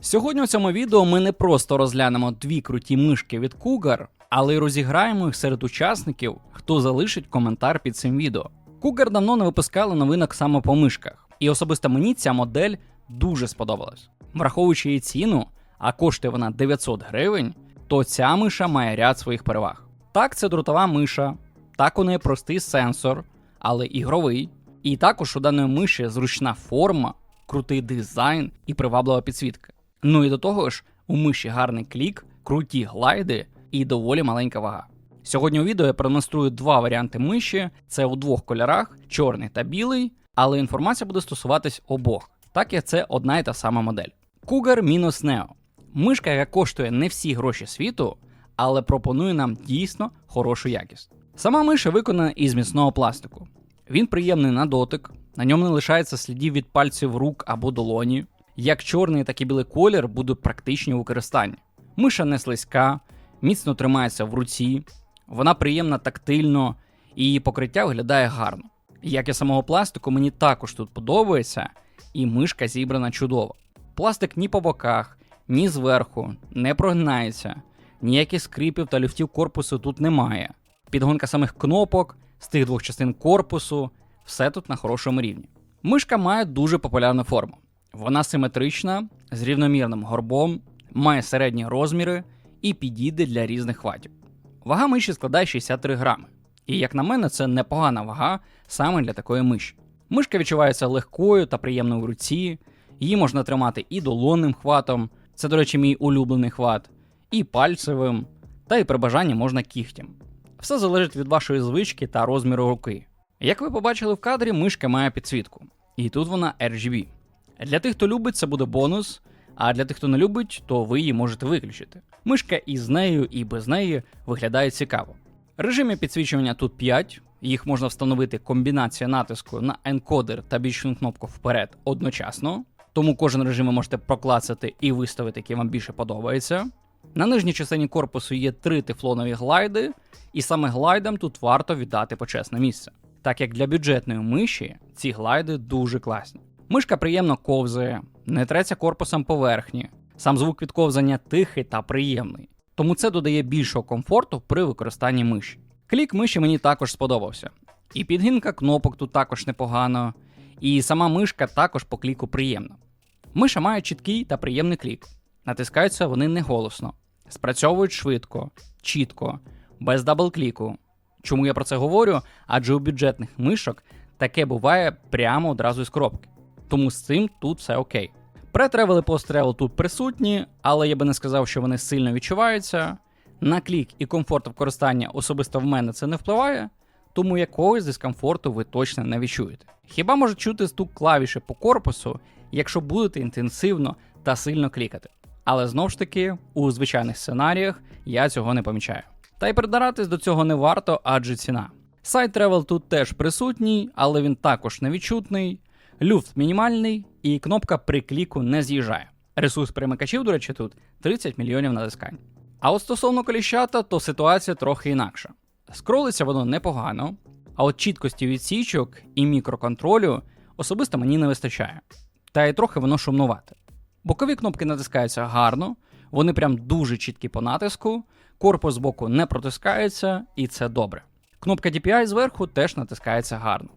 Сьогодні у цьому відео ми не просто розглянемо дві круті мишки від Cougar, але й розіграємо їх серед учасників, хто залишить коментар під цим відео. Cougar давно не випускали новинок саме по мишках, і особисто мені ця модель дуже сподобалась. Враховуючи її ціну, а коштує вона 900 гривень, то ця миша має ряд своїх переваг. Так, це дротова миша, так у неї простий сенсор, але ігровий. І також у даної миші зручна форма, крутий дизайн і приваблива підсвітка. Ну і до того ж, у миші гарний клік, круті глайди і доволі маленька вага. Сьогодні у відео я продемонструю два варіанти миші: це у двох кольорах, чорний та білий, але інформація буде стосуватись обох, так як це одна і та сама модель. Cougar Minus Neo. Мишка, яка коштує не всі гроші світу, але пропонує нам дійсно хорошу якість. Сама миша виконана із міцного пластику. Він приємний на дотик, на ньому не лишається слідів від пальців рук або долоні. Як чорний, так і білий колір будуть практичні у використанні. Миша не слизька, міцно тримається в руці, вона приємна тактильно і її покриття виглядає гарно. Як і самого пластику, мені також тут подобається, і мишка зібрана чудово. Пластик ні по боках, ні зверху не прогинається, ніяких скрипів та люфтів корпусу тут немає. Підгонка самих кнопок з тих двох частин корпусу, все тут на хорошому рівні. Мишка має дуже популярну форму. Вона симетрична, з рівномірним горбом, має середні розміри і підійде для різних хватів. Вага миші складає 63 грами. І, як на мене, це непогана вага саме для такої миші. Мишка відчувається легкою та приємною в руці, її можна тримати і долонним хватом, це, до речі, мій улюблений хват, і пальцевим, та і при бажанні можна кігтям. Все залежить від вашої звички та розміру руки. Як ви побачили в кадрі, мишка має підсвітку, і тут вона RGB. Для тих, хто любить, це буде бонус, а для тих, хто не любить, то ви її можете виключити. Мишка і з нею, і без неї виглядає цікаво. Режимів підсвічування тут 5, їх можна встановити комбінація натиску на енкодер та більшу кнопку вперед одночасно, тому кожен режим ви можете проклацати і виставити, який вам більше подобається. На нижній частині корпусу є три тефлонові глайди, і саме глайдам тут варто віддати почесне місце, так як для бюджетної миші ці глайди дуже класні. Мишка приємно ковзає, не треться корпусом поверхні. Сам звук від ковзання тихий та приємний. Тому це додає більшого комфорту при використанні миші. Клік миші мені також сподобався. І підгінка кнопок тут також непогано, і сама мишка також по кліку приємна. Миша має чіткий та приємний клік. Натискаються вони не голосно, спрацьовують швидко, чітко, без даблкліку. Чому я про це говорю? Адже у бюджетних мишок таке буває прямо одразу із коробки. Тому з цим тут все окей. Претревел і постревел тут присутні, але я би не сказав, що вони сильно відчуваються. На клік і комфорт використання особисто в мене це не впливає, тому якогось дискомфорту ви точно не відчуєте. Хіба може чути стук клавіші по корпусу, якщо будете інтенсивно та сильно клікати. Але знову ж таки, у звичайних сценаріях я цього не помічаю. Та й придиратись до цього не варто, адже ціна. Сайт Travel тут теж присутній, але він також невідчутний. Люфт мінімальний, і кнопка при кліку не з'їжджає. Ресурс перемикачів, до речі, тут 30 мільйонів натискань. А от стосовно коліщата, то ситуація трохи інакша. Скролиться воно непогано, а от чіткості відсічок і мікроконтролю особисто мені не вистачає. Та й трохи воно шумнувате. Бокові кнопки натискаються гарно, вони прям дуже чіткі по натиску, корпус збоку не протискається, і це добре. Кнопка DPI зверху теж натискається гарно.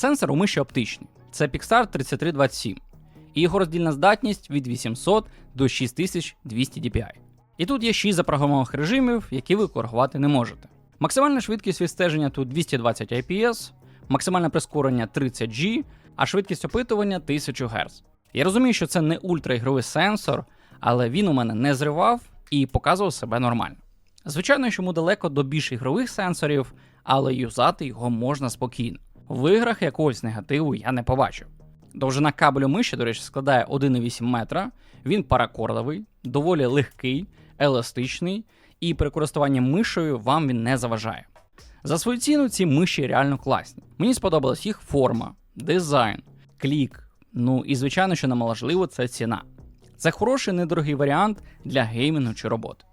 Сенсор у миші оптичний. Це Pixar 3327. І його роздільна здатність від 800 до 6200 dpi. І тут є 6 запрограмованих режимів, які ви коригувати не можете. Максимальна швидкість відстеження тут 220 IPS, максимальне прискорення 30G, а швидкість опитування 1000 Гц. Я розумію, що це не ультраігровий сенсор, але він у мене не зривав і показував себе нормально. Звичайно, що йому далеко до більш ігрових сенсорів, але юзати його можна спокійно. В іграх якогось негативу я не побачив. Довжина кабелю миші, до речі, складає 1,8 метра. Він паракордовий, доволі легкий, еластичний, і при користуванні мишею вам він не заважає. За свою ціну ці миші реально класні. Мені сподобалась їх форма, дизайн, клік. Ну і звичайно, що неможливо, це ціна. Це хороший недорогий варіант для геймінгу чи роботи.